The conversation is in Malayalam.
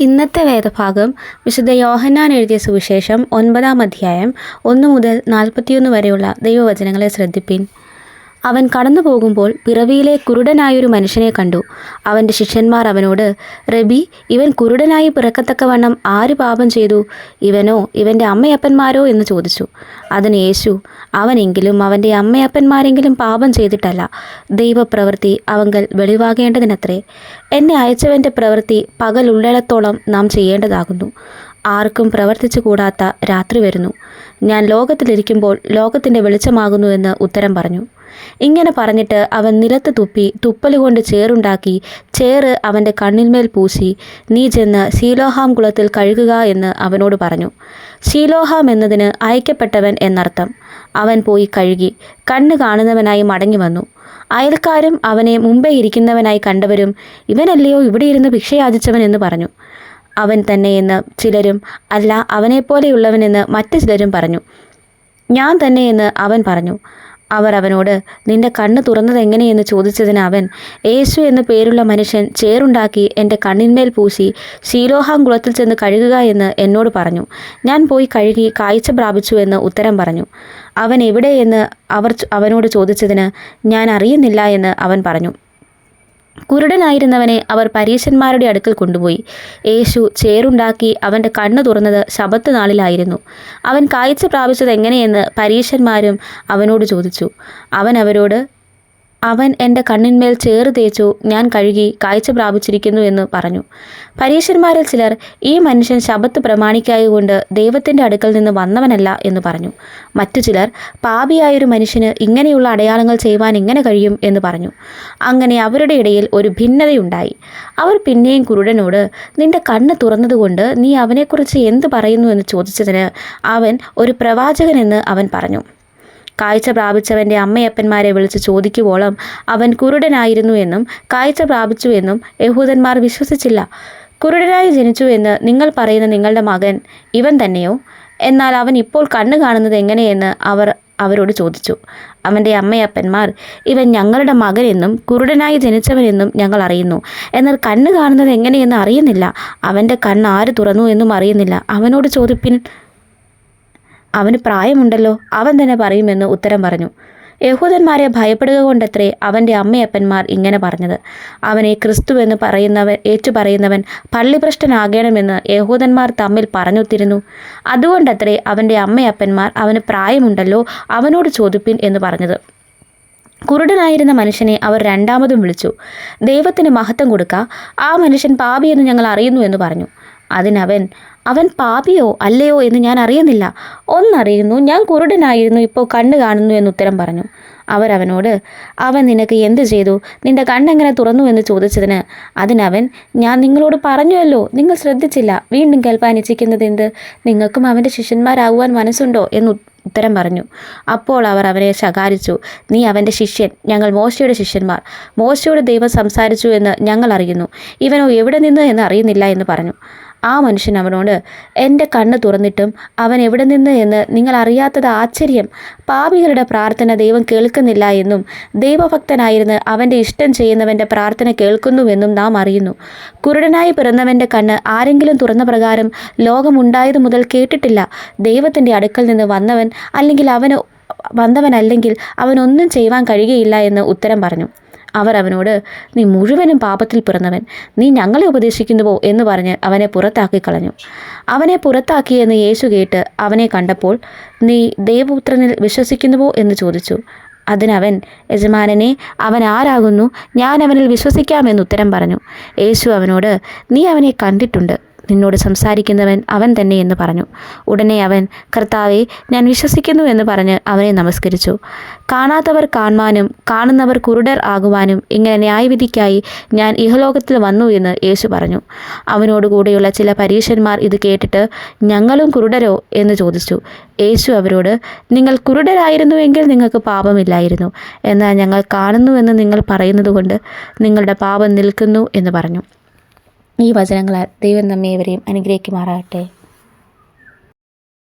ഇന്നത്തെ വേദഭാഗം വിശുദ്ധ യോഹന്നാൻ എഴുതിയ സുവിശേഷം ഒൻപതാം അധ്യായം ഒന്ന് മുതൽ നാൽപ്പത്തിയൊന്ന് വരെയുള്ള ദൈവവചനങ്ങളെ ശ്രദ്ധിപ്പിൻ. അവൻ കടന്നു പോകുമ്പോൾ പിറവിയിലെ കുരുടനായൊരു മനുഷ്യനെ കണ്ടു. അവന്റെ ശിഷ്യന്മാർ അവനോട് റബി ഇവൻ കുരുടനായി പിറക്കത്തക്കവണ്ണം ആര് പാപം ചെയ്തു? ഇവനോ ഇവന്റെ അമ്മയപ്പന്മാരോ? എന്ന് ചോദിച്ചു. അതിന് യേശു അവനെങ്കിലും അവന്റെ അമ്മയപ്പന്മാരെങ്കിലും പാപം ചെയ്തിട്ടല്ല. ദൈവപ്രവൃത്തി അവങ്കൽ വെളിവാകേണ്ടതിനത്രേ. എന്നെ അയച്ചവന്റെ പ്രവൃത്തി പകലുള്ളിടത്തോളം നാം ചെയ്യേണ്ടതാകുന്നു. ആർക്കും പ്രവർത്തിച്ചു കൂടാത്ത രാത്രി വരുന്നു. ഞാൻ ലോകത്തിലിരിക്കുമ്പോൾ ലോകത്തിന്റെ വെളിച്ചമാകുന്നു എന്ന് ഉത്തരം പറഞ്ഞു. ഇങ്ങനെ പറഞ്ഞിട്ട് അവൻ നിലത്ത് തുപ്പി തുപ്പലുകൊണ്ട് ചേറുണ്ടാക്കി ചേറ് അവന്റെ കണ്ണിന്മേൽ പൂശി. നീ ചെന്ന് ശീലോഹാം കുളത്തിൽ കഴുകുക എന്ന് അവനോട് പറഞ്ഞു. ശീലോഹാം എന്നതിന് അയക്കപ്പെട്ടവൻ എന്നർത്ഥം. അവൻ പോയി കഴുകി കണ്ണ് കാണുന്നവനായി മടങ്ങി വന്നു. അയൽക്കാരും അവനെ മുമ്പേ ഇരിക്കുന്നവനായി കണ്ടവരും ഇവനല്ലയോ ഇവിടെ ഇരുന്ന് ഭിക്ഷയാചിച്ചവൻ എന്ന് പറഞ്ഞു. അവൻ തന്നെയെന്ന് ചിലരും അല്ല അവനെപ്പോലെയുള്ളവനെന്ന് മറ്റു ചിലരും പറഞ്ഞു. ഞാൻ തന്നെയെന്ന് അവൻ പറഞ്ഞു. അവർ അവനോട് നിന്റെ കണ്ണ് തുറന്നത് എങ്ങനെയെന്ന് ചോദിച്ചതിന് അവൻ യേശു എന്ന പേരുള്ള മനുഷ്യൻ ചേറുണ്ടാക്കി എന്റെ കണ്ണിന്മേൽ പൂശി ശീലോഹാം കുളത്തിൽ ചെന്ന് കഴുകുക എന്ന് എന്നോട് പറഞ്ഞു. ഞാൻ പോയി കഴുകി കാഴ്ച പ്രാപിച്ചു എന്ന് ഉത്തരം പറഞ്ഞു. അവൻ എവിടെയെന്ന് അവർ അവനോട് ചോദിച്ചതിന് ഞാൻ അറിയുന്നില്ല എന്ന് അവൻ പറഞ്ഞു. കുരുടനായിരുന്നവനെ അവർ പരീശന്മാരുടെ അടുക്കൽ കൊണ്ടുപോയി. യേശു ചേറുണ്ടാക്കി അവന്റെ കണ്ണ് തുറന്നത് ശബത്ത് നാളിലായിരുന്നു. അവൻ കാഴ്ച പ്രാപിച്ചത് എങ്ങനെയെന്ന് പരീശന്മാരും അവനോട് ചോദിച്ചു. അവൻ അവരോട് അവൻ എന്റെ കണ്ണിന്മേൽ ചേറ് തേച്ചു ഞാൻ കഴുകി കാഴ്ച പ്രാപിച്ചിരിക്കുന്നു എന്ന് പറഞ്ഞു. പരീശന്മാരിൽ ചിലർ ഈ മനുഷ്യൻ ശബത്ത് പ്രമാണിക്കായതുകൊണ്ട് ദൈവത്തിന്റെ അടുക്കൽ നിന്ന് വന്നവനല്ല എന്ന് പറഞ്ഞു. മറ്റു ചിലർ പാപിയായൊരു മനുഷ്യന് ഇങ്ങനെയുള്ള അടയാളങ്ങൾ ചെയ്യുവാൻ എങ്ങനെ കഴിയും എന്ന് പറഞ്ഞു. അങ്ങനെ അവരുടെ ഇടയിൽ ഒരു ഭിന്നതയുണ്ടായി. അവർ പിന്നെയും കുരുടനോട് നിന്റെ കണ്ണ് തുറന്നതുകൊണ്ട് നീ അവനെക്കുറിച്ച് എന്ത് പറയുന്നു? എന്ന് ചോദിച്ചതിന് അവൻ ഒരു പ്രവാചകനെന്ന് അവൻ പറഞ്ഞു. കാഴ്ച പ്രാപിച്ചവന്റെ അമ്മയപ്പന്മാരെ വിളിച്ച് ചോദിക്കുവോളം അവൻ കുരുടനായിരുന്നു എന്നും കാഴ്ച പ്രാപിച്ചു എന്നും യഹൂദന്മാർ വിശ്വസിച്ചില്ല. കുരുടനായി ജനിച്ചു എന്ന് നിങ്ങൾ പറയുന്ന നിങ്ങളുടെ മകൻ ഇവൻ തന്നെയോ? എന്നാൽ അവൻ ഇപ്പോൾ കണ്ണു കാണുന്നത് എങ്ങനെയെന്ന് അവർ അവരോട് ചോദിച്ചു. അവന്റെ അമ്മയപ്പന്മാർ ഇവൻ ഞങ്ങളുടെ മകനെന്നും കുരുടനായി ജനിച്ചവനെന്നും ഞങ്ങൾ അറിയുന്നു. എന്നാൽ കണ്ണ് കാണുന്നത് എങ്ങനെയെന്ന് അറിയുന്നില്ല. അവന്റെ കണ്ണ് ആര് തുറന്നു എന്നും അറിയുന്നില്ല. അവനോട് ചോദിപ്പിൻ അവന് പ്രായമുണ്ടല്ലോ അവൻ തന്നെ പറയുമെന്ന് ഉത്തരം പറഞ്ഞു. യഹൂദന്മാരെ ഭയപ്പെടുക കൊണ്ടത്രേ അവന്റെ അമ്മയപ്പന്മാർ ഇങ്ങനെ പറഞ്ഞത്. അവനെ ക്രിസ്തു എന്ന് പറയുന്നവൻ ഏറ്റുപറയുന്നവൻ പള്ളിഭ്രഷ്ടനാകണമെന്ന് യഹൂദന്മാർ തമ്മിൽ പറഞ്ഞൊത്തിരുന്നു. അതുകൊണ്ടത്രേ അവന്റെ അമ്മയപ്പന്മാർ അവന് പ്രായമുണ്ടല്ലോ അവനോട് ചോദിപ്പിൻ എന്ന് പറഞ്ഞത്. കുരുടനായിരുന്ന മനുഷ്യനെ അവർ രണ്ടാമതും വിളിച്ചു. ദൈവത്തിന് മഹത്വം കൊടുക്ക ആ മനുഷ്യൻ പാപിയെന്ന് ഞങ്ങൾ അറിയുന്നു എന്ന് പറഞ്ഞു. അതിനവൻ അവൻ പാപിയോ അല്ലയോ എന്ന് ഞാൻ അറിയുന്നില്ല. ഒന്നറിയുന്നു ഞാൻ കുരുടനായിരുന്നു ഇപ്പോൾ കണ്ണ് കാണുന്നു എന്ന് ഉത്തരം പറഞ്ഞു. അവരവനോട് അവൻ നിനക്ക് എന്ത് ചെയ്തു? നിന്റെ കണ്ണെങ്ങനെ തുറന്നു? എന്ന് ചോദിച്ചതിന് അതിനവൻ ഞാൻ നിങ്ങളോട് പറഞ്ഞുവല്ലോ നിങ്ങൾ ശ്രദ്ധിച്ചില്ല വീണ്ടും കേൾപ്പാൻ ഇച്ഛിക്കുന്നത് എന്ത്? നിങ്ങൾക്കും അവന്റെ ശിഷ്യന്മാരാകുവാൻ മനസ്സുണ്ടോ? എന്ന് ഉത്തരം പറഞ്ഞു. അപ്പോൾ അവർ അവനെ ശകാരിച്ചു നീ അവന്റെ ശിഷ്യൻ ഞങ്ങൾ മോശയുടെ ശിഷ്യന്മാർ. മോശയോട് ദൈവം സംസാരിച്ചു എന്ന് ഞങ്ങൾ അറിയുന്നു. ഇവനോ എവിടെ നിന്ന് എന്ന് അറിയുന്നില്ല എന്ന് പറഞ്ഞു. ആ മനുഷ്യൻ അവനോട് എന്റെ കണ്ണ് തുറന്നിട്ടും അവൻ എവിടെ നിന്ന് എന്ന് നിങ്ങൾ അറിയാത്തത് ആശ്ചര്യം. പാപികളുടെ പ്രാർത്ഥന ദൈവം കേൾക്കുന്നില്ല എന്നും ദൈവഭക്തനായിരുന്ന് അവന്റെ ഇഷ്ടം ചെയ്യുന്നവന്റെ പ്രാർത്ഥന കേൾക്കുന്നുവെന്നും നാം അറിയുന്നു. കുരുടനായി പിറന്നവന്റെ കണ്ണ് ആരെങ്കിലും തുറന്ന പ്രകാരം ലോകമുണ്ടായത് മുതൽ കേട്ടിട്ടില്ല. ദൈവത്തിന്റെ അടുക്കൽ നിന്ന് വന്നവൻ അല്ലെങ്കിൽ അവന് വന്നവനല്ലെങ്കിൽ അവനൊന്നും ചെയ്യുവാൻ കഴിയുകയില്ല എന്ന് ഉത്തരം പറഞ്ഞു. അവർ അവനോട് നീ മുഴുവനും പാപത്തിൽ പിറന്നവൻ. നീ ഞങ്ങളെ ഉപദേശിക്കുന്നുവോ? എന്ന് പറഞ്ഞ് അവനെ പുറത്താക്കി കളഞ്ഞു. അവനെ പുറത്താക്കിയെന്ന് യേശു കേട്ട് അവനെ കണ്ടപ്പോൾ നീ ദേവപുത്രനിൽ വിശ്വസിക്കുന്നുവോ? എന്ന് ചോദിച്ചു. അതിനവൻ യജമാനനെ അവൻ ആരാകുന്നു? ഞാൻ അവനിൽ വിശ്വസിക്കാമെന്ന് ഉത്തരം പറഞ്ഞു. യേശു അവനോട് നീ അവനെ കണ്ടിട്ടുണ്ട്. നിന്നോട് സംസാരിക്കുന്നവൻ അവൻ തന്നെ എന്ന് പറഞ്ഞു. ഉടനെ അവൻ കർത്താവെ ഞാൻ വിശ്വസിക്കുന്നു എന്ന് പറഞ്ഞ് അവനെ നമസ്കരിച്ചു. കാണാത്തവർ കാണുവാനും കാണുന്നവർ കുരുടർ ആകുവാനും ഇങ്ങനെ ന്യായവിധിക്കായി ഞാൻ ഇഹലോകത്തിൽ വന്നു എന്ന് യേശു പറഞ്ഞു. അവനോടുകൂടെയുള്ള ചില പരീക്ഷന്മാർ ഇത് കേട്ടിട്ട് ഞങ്ങളും കുരുടരോ? എന്ന് ചോദിച്ചു. യേശു അവരോട് നിങ്ങൾ കുരുടരായിരുന്നുവെങ്കിൽ നിങ്ങൾക്ക് പാപമില്ലായിരുന്നു. എന്നാൽ ഞങ്ങൾ കാണുന്നുവെന്ന് നിങ്ങൾ പറയുന്നത് കൊണ്ട് നിങ്ങളുടെ പാപം നിൽക്കുന്നു എന്ന് പറഞ്ഞു. ഈ വചനങ്ങളാൽ ദൈവം നമ്മെ ഇവരെയും അനുഗ്രഹിക്കുമാറാകട്ടെ.